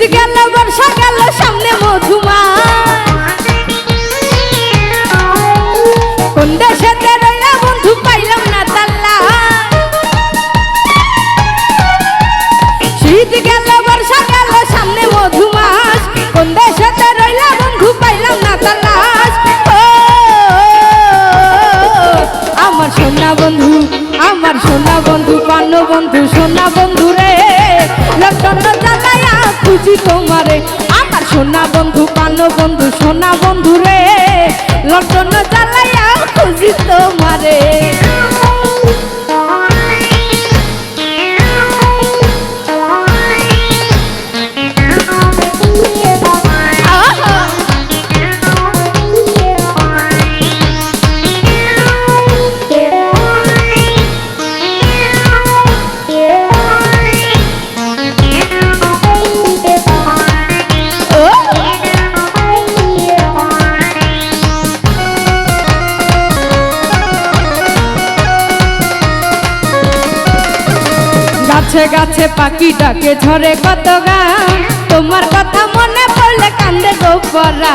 শীতকাল বর্ষাকাল সোনা বন্ধু, পান্ন বন্ধু, সোনা বন্ধু রে। লটন খুঁজি তোমারে। আমার সোনা বন্ধু, পান্ন বন্ধু, সোনা বন্ধু রে। লটন জ্বালায়া খুঁজি তোমারে। গাছে গাছে পাখি ডাকে, ঝরে কত গান? তোমার কথা মনে পড়লে কান্দে গোপরা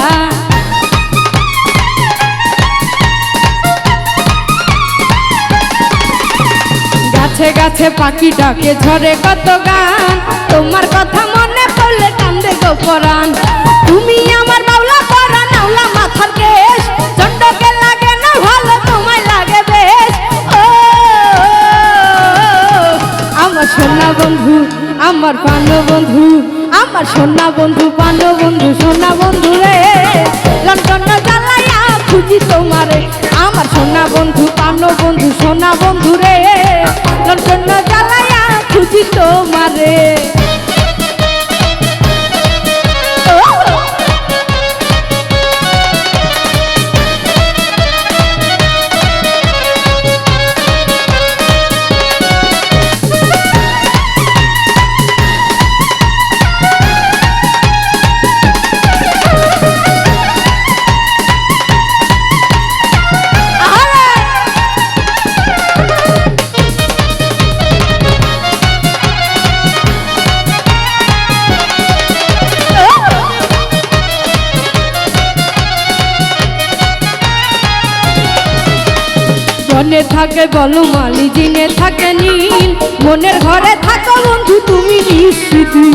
গাছে গাছে পাখি ডাকে, ঝরে কত গান? তোমার সোনা বন্ধু, আমার পাণ্ডব বন্ধু, আমার সোনা বন্ধু পাণ্ডব বন্ধু, সোনা বন্ধু রে। লন্ডন জ্বালাইয়া খুঁজি তোমারে, আমার সোনা বন্ধু পান বন্ধু, সোনা বন্ধু রে। লন্ডন জ্বালাইয়া খুঁজি তোমারে। মনে থাকে বলো মালি দিনে থাকে নীল। মনের ঘরে থাকো বন্ধু, তুমি নিশ্চিতি।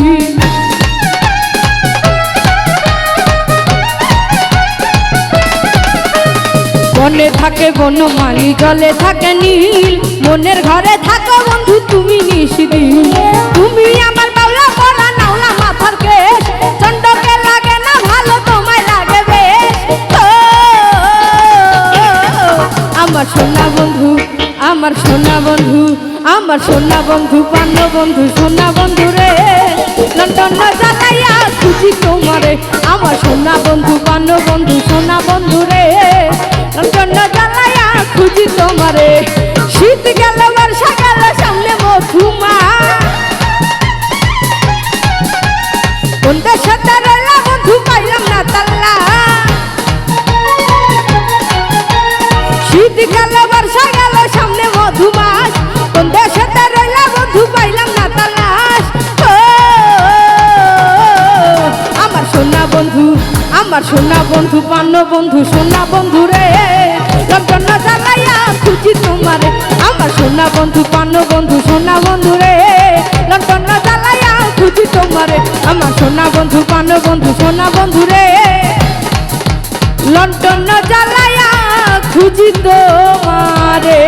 বনে থাকে বনমালি, জলে থাকে নীল। মনের ঘরে থাকো বন্ধু, তুমি নিশিদি তুমি আমার আমার সোনা বন্ধু, আমার সোনা বন্ধু, পান্ন বন্ধু, সোনা বন্ধু রে। লন্ডন তোমারে, আমার সোনা বন্ধু, পান্ন বন্ধু, সোনা বন্ধু রে। আমার সোনা বন্ধু, পান্ন বন্ধু, সোনা বন্ধু রে। খুঁজি তোমারে। আমার সোনা বন্ধু, পান্ন বন্ধু, সোনা বন্ধু রে। খুঁজি তোমারে। আমার সোনা বন্ধু, পান্ন বন্ধু, সোনা বন্ধু রে। লন্ডন জ্বালায়া খুঁজি তোমারে।